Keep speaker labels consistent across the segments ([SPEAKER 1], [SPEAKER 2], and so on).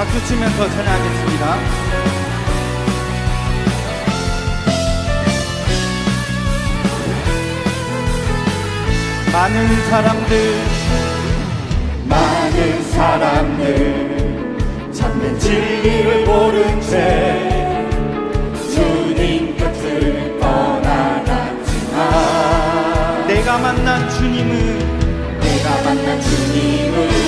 [SPEAKER 1] 박수 치면서 찬양하겠습니다. 많은 사람들
[SPEAKER 2] 많은 사람들 참된 진리를 모른 채 주님 곁을 떠나갔지만
[SPEAKER 1] 내가 만난 주님은
[SPEAKER 2] 내가 만난 주님은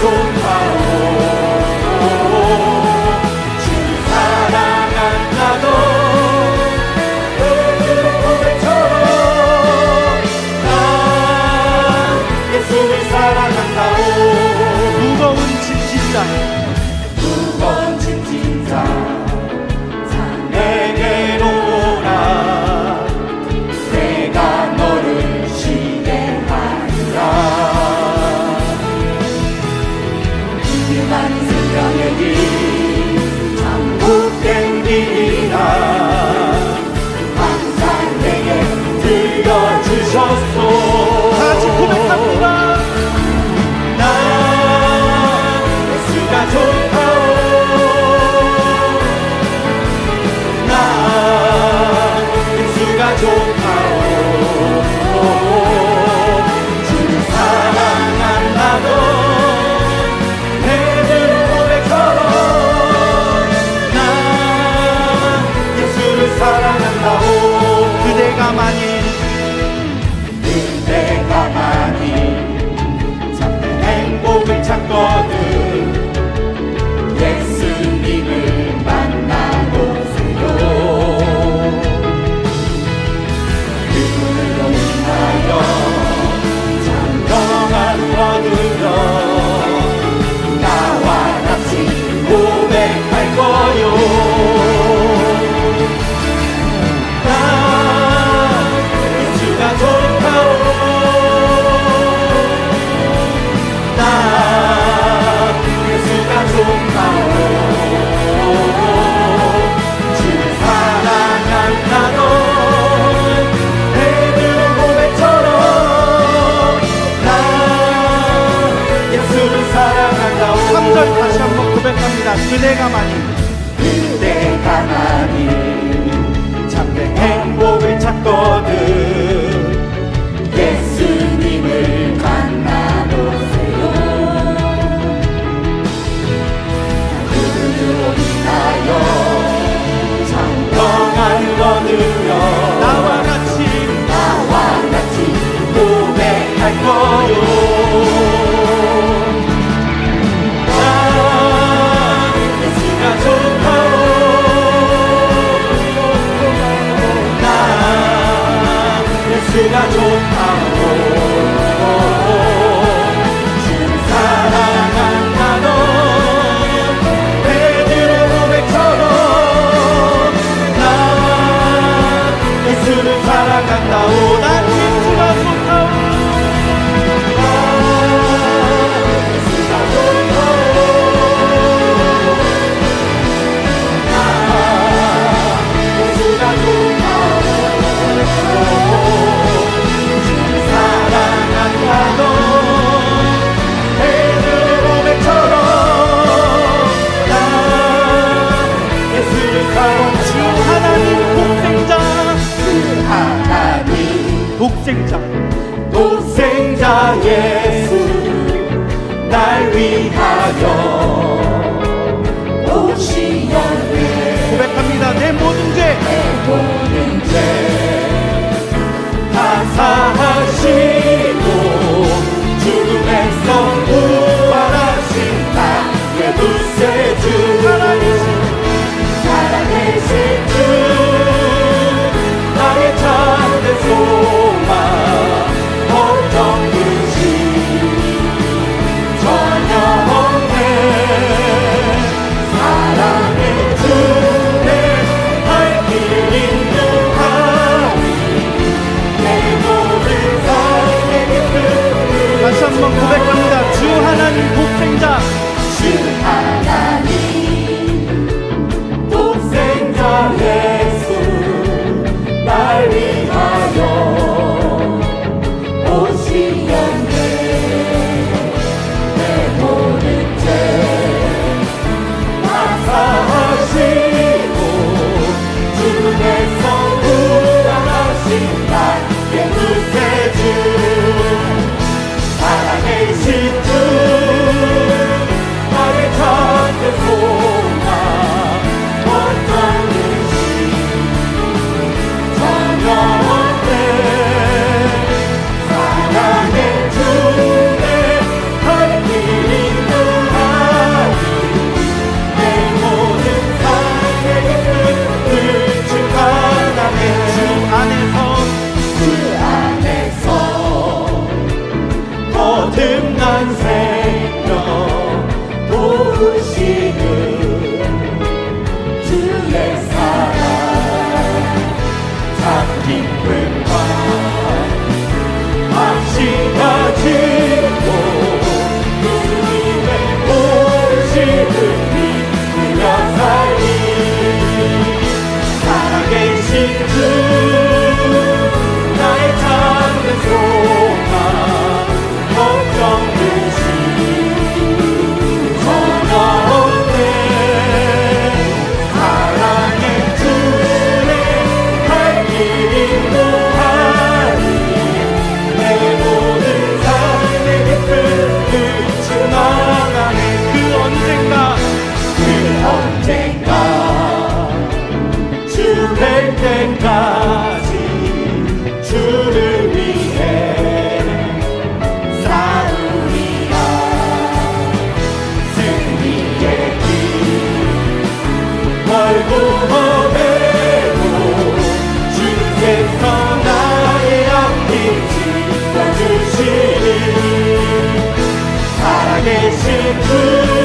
[SPEAKER 2] con favor.
[SPEAKER 1] 고백합니다. 그대가
[SPEAKER 2] 만이.
[SPEAKER 1] 그대가
[SPEAKER 2] 만이. 참된 행복. Did
[SPEAKER 1] 기하여 Jesus.